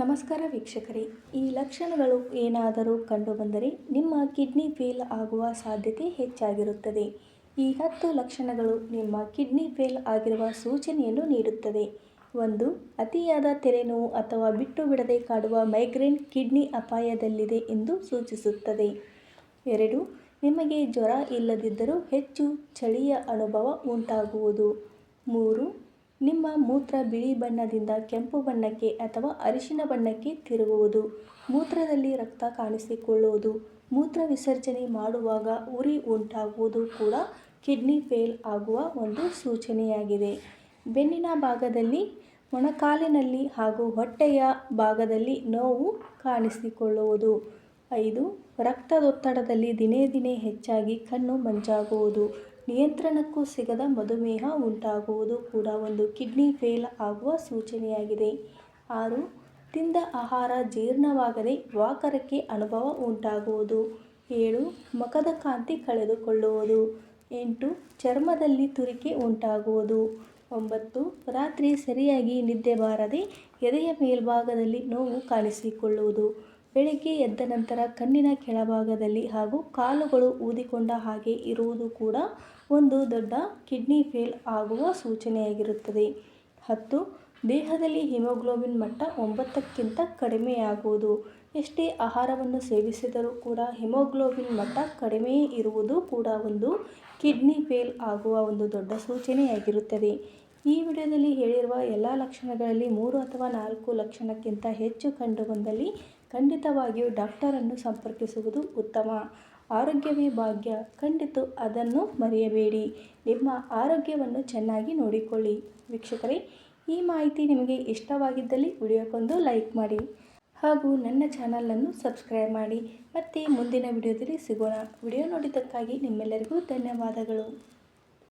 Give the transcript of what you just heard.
ನಮಸ್ಕಾರ ವೀಕ್ಷಕರೇ. ಈ ಲಕ್ಷಣಗಳು ಏನಾದರೂ ಕಂಡುಬಂದರೆ ನಿಮ್ಮ ಕಿಡ್ನಿ ಫೇಲ್ ಆಗುವ ಸಾಧ್ಯತೆ ಹೆಚ್ಚಾಗಿರುತ್ತದೆ. ಈ ಹತ್ತು ಲಕ್ಷಣಗಳು ನಿಮ್ಮ ಕಿಡ್ನಿ ಫೇಲ್ ಆಗಿರುವ ಸೂಚನೆಯನ್ನು ನೀಡುತ್ತದೆ. ಒಂದು, ಅತಿಯಾದ ತೆರೆನೋವು ಅಥವಾ ಬಿಟ್ಟು ಬಿಡದೆ ಕಾಡುವ ಮೈಗ್ರೇನ್ ಕಿಡ್ನಿ ಅಪಾಯದಲ್ಲಿದೆ ಎಂದು ಸೂಚಿಸುತ್ತದೆ. ಎರಡು, ನಿಮಗೆ ಜ್ವರ ಇಲ್ಲದಿದ್ದರೂ ಹೆಚ್ಚು ಚಳಿಯ ಅನುಭವ ಉಂಟಾಗುವುದು. ಮೂರು ನಿಮ್ಮ ಮೂತ್ರ ಬಿಳಿ ಬಣ್ಣದಿಂದ ಕೆಂಪು ಬಣ್ಣಕ್ಕೆ ಅಥವಾ ಅರಿಶಿನ ಬಣ್ಣಕ್ಕೆ ತಿರುಗುವುದು. ಮೂತ್ರದಲ್ಲಿ ರಕ್ತ ಕಾಣಿಸಿಕೊಳ್ಳುವುದು. ಮೂತ್ರ ವಿಸರ್ಜನೆ ಮಾಡುವಾಗ ಉರಿ ಉಂಟಾಗುವುದು ಕೂಡ ಕಿಡ್ನಿ ಫೇಲ್ ಆಗುವ ಒಂದು ಸೂಚನೆಯಾಗಿದೆ. ಬೆನ್ನಿನ ಭಾಗದಲ್ಲಿ, ಮೊಣಕಾಲಿನಲ್ಲಿ ಹಾಗೂ ಹೊಟ್ಟೆಯ ಭಾಗದಲ್ಲಿ ನೋವು ಕಾಣಿಸಿಕೊಳ್ಳುವುದು. ಐದು, ರಕ್ತದೊತ್ತಡದಲ್ಲಿ ದಿನೇ ದಿನೇ ಹೆಚ್ಚಾಗಿ ಕಣ್ಣು ಮಂಜಾಗುವುದು. ನಿಯಂತ್ರಣಕ್ಕೂ ಸಿಗದ ಮಧುಮೇಹ ಉಂಟಾಗುವುದು ಕೂಡ ಒಂದು ಕಿಡ್ನಿ ಫೇಲ್ ಆಗುವ ಸೂಚನೆಯಾಗಿದೆ. ಆರು, ತಿಂದ ಆಹಾರ ಜೀರ್ಣವಾಗದೆ ವಾಕರಕ್ಕೆ ಅನುಭವ ಉಂಟಾಗುವುದು. ಏಳು ಮುಖದ ಕಾಂತಿ ಕಳೆದುಕೊಳ್ಳುವುದು. ಎಂಟು, ಚರ್ಮದಲ್ಲಿ ತುರಿಕೆ ಉಂಟಾಗುವುದು. ಒಂಬತ್ತು, ರಾತ್ರಿ ಸರಿಯಾಗಿ ನಿದ್ದೆ ಬಾರದೆ ಎದೆಯ ಮೇಲ್ಭಾಗದಲ್ಲಿ ನೋವು ಕಾಣಿಸಿಕೊಳ್ಳುವುದು. ಬೆಳಗ್ಗೆ ಎದ್ದ ನಂತರ ಕಣ್ಣಿನ ಕೆಳಭಾಗದಲ್ಲಿ ಹಾಗೂ ಕಾಲುಗಳು ಊದಿಕೊಂಡ ಹಾಗೆ ಇರುವುದು ಕೂಡ ಒಂದು ದೊಡ್ಡ ಕಿಡ್ನಿ ಫೇಲ್ ಆಗುವ ಸೂಚನೆಯಾಗಿರುತ್ತದೆ. ಹತ್ತು, ದೇಹದಲ್ಲಿ ಹಿಮೋಗ್ಲೋಬಿನ್ ಮಟ್ಟ ಒಂಬತ್ತಕ್ಕಿಂತ ಕಡಿಮೆಯಾಗುವುದು. ಎಷ್ಟೇ ಆಹಾರವನ್ನು ಸೇವಿಸಿದರೂ ಕೂಡ ಹಿಮೋಗ್ಲೋಬಿನ್ ಮಟ್ಟ ಕಡಿಮೆಯೇ ಇರುವುದು ಕೂಡ ಒಂದು ಕಿಡ್ನಿ ಫೇಲ್ ಆಗುವ ಒಂದು ದೊಡ್ಡ ಸೂಚನೆಯಾಗಿರುತ್ತದೆ. ಈ ವಿಡಿಯೋದಲ್ಲಿ ಹೇಳಿರುವ ಎಲ್ಲ ಲಕ್ಷಣಗಳಲ್ಲಿ ಮೂರು ಅಥವಾ ನಾಲ್ಕು ಲಕ್ಷಣಕ್ಕಿಂತ ಹೆಚ್ಚು ಕಂಡುಬಂದಲ್ಲಿ ಖಂಡಿತವಾಗಿಯೂ ಡಾಕ್ಟರನ್ನು ಸಂಪರ್ಕಿಸುವುದು ಉತ್ತಮ. ಆರೋಗ್ಯವೇ ಭಾಗ್ಯ, ಖಂಡಿತ ಅದನ್ನು ಮರೆಯಬೇಡಿ. ನಿಮ್ಮ ಆರೋಗ್ಯವನ್ನು ಚೆನ್ನಾಗಿ ನೋಡಿಕೊಳ್ಳಿ. ವೀಕ್ಷಕರೇ, ಈ ಮಾಹಿತಿ ನಿಮಗೆ ಇಷ್ಟವಾಗಿದ್ದಲ್ಲಿ ವಿಡಿಯೋಕ್ಕೊಂದು ಲೈಕ್ ಮಾಡಿ ಹಾಗೂ ನನ್ನ ಚಾನಲನ್ನು ಸಬ್ಸ್ಕ್ರೈಬ್ ಮಾಡಿ. ಮತ್ತೆ ಮುಂದಿನ ವಿಡಿಯೋದಲ್ಲಿ ಸಿಗೋಣ. ವಿಡಿಯೋ ನೋಡಿದ್ದಕ್ಕಾಗಿ ನಿಮ್ಮೆಲ್ಲರಿಗೂ ಧನ್ಯವಾದಗಳು.